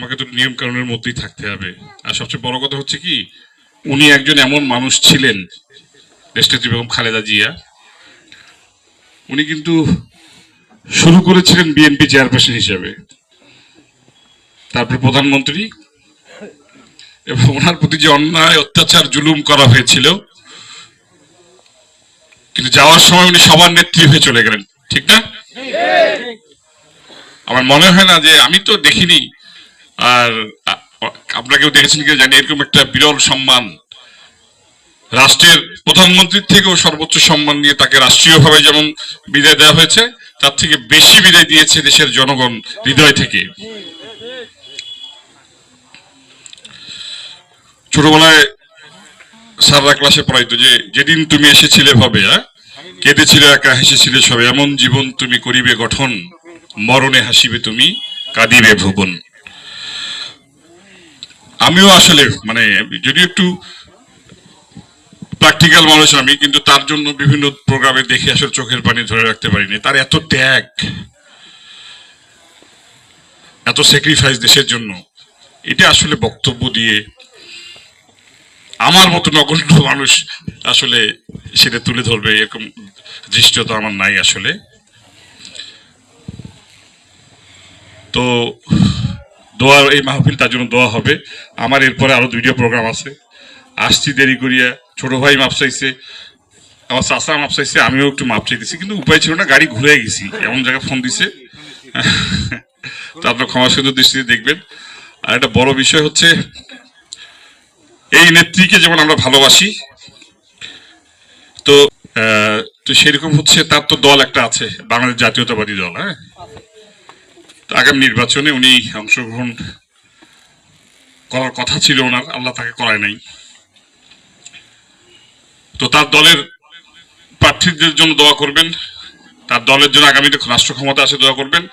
আমাকে তো নিয়ম কানুনের মধ্যেই থাকতে হবে। আর সবচেয়ে বড় কথা হচ্ছে কি উনি একজন এমন মানুষ ছিলেন দেশনেত্রী বেগম খালেদা জিয়া। উনি কিন্তু শুরু করেছিলেন বিএনপি চেয়ারপারসন হিসেবে। তারপর প্রধানমন্ত্রী। এবং ওনার প্রতি যে অন্যায় অত্যাচার জুলুম করা হয়েছিল কিন্তু যাওয়ার সময় উনি সবার নেত্রী হয়ে চলে গেলেন। ঠিক না? আমার মনে হয় না যে আমি তো দেখিনি আর আপনাকেও দেখেছেন কি জানি, এরকম একটা বিরল সম্মান। রাষ্ট্রের প্রধানমন্ত্রীর থেকেও সর্বোচ্চ সম্মান নিয়ে তাকে রাষ্ট্রীয়ভাবে যেমন বিদায় দেওয়া হয়েছে, তার থেকে বেশি বিদায় দিয়েছে দেশের জনগণ হৃদয় থেকে। ছোটবেলায় স্যাররা ক্লাসে পড়াইতো যে, যেদিন তুমি এসেছিলে ভাবে কেঁদেছিলে, একা হেসেছিলে সবে, এমন জীবন তুমি করিবে গঠন, মরণে হাসিবে তুমি, কাঁদিবে ভুবন। আমিও আসলে মানে যদি একটু প্র্যাকটিক্যাল মানুষ আমি, কিন্তু তার জন্য বিভিন্ন প্রোগ্রামে দেখে আসলে চোখের পানি ধরে রাখতে পারিনি। তার এত ত্যাগ, এত স্যাক্রিফাইস দেশের জন্য, এটা আসলে বক্তব্য দিয়ে আমার মতো নগণ্য মানুষ আসলে সেটা তুলে ধরবে, এরকম দৃষ্টতা আমার নাই আসলে। তো দোয়ার এই মাহফিল তার জন্য দোয়া হবে। আমার এরপরে আরও দুইটা প্রোগ্রাম আছে। আসছি দেরি করিয়া, ছোট ভাই মাপ চাইছে, আমার চাষা মাপ চাইছে, আমিও একটু মাপ চাইতেছি, কিন্তু উপায় ছিল না, গাড়ি ঘুরে গেছি, এমন জায়গায় ফোন দিছে। তো আপনার ক্ষমা সুন্দর দৃষ্টিতে দেখবেন। আর একটা বড় বিষয় হচ্ছে, এই নেত্রীকে যেমন আমরা ভালোবাসি, তো তো সেরকম হচ্ছে তার তো দল একটা আছে, বাংলাদেশ জাতীয়তাবাদী দল হ্যাঁ? আগামী নির্বাচনে উনি অংশগ্রহণ করার কথা ছিল ওনার, আল্লাহ তাকে করায় নাই। তো তার দলের প্রার্থীদের জন্য দোয়া করবেন, তার দলের জন্য আগামীতে রাষ্ট্র ক্ষমতা আসে দোয়া করবেন।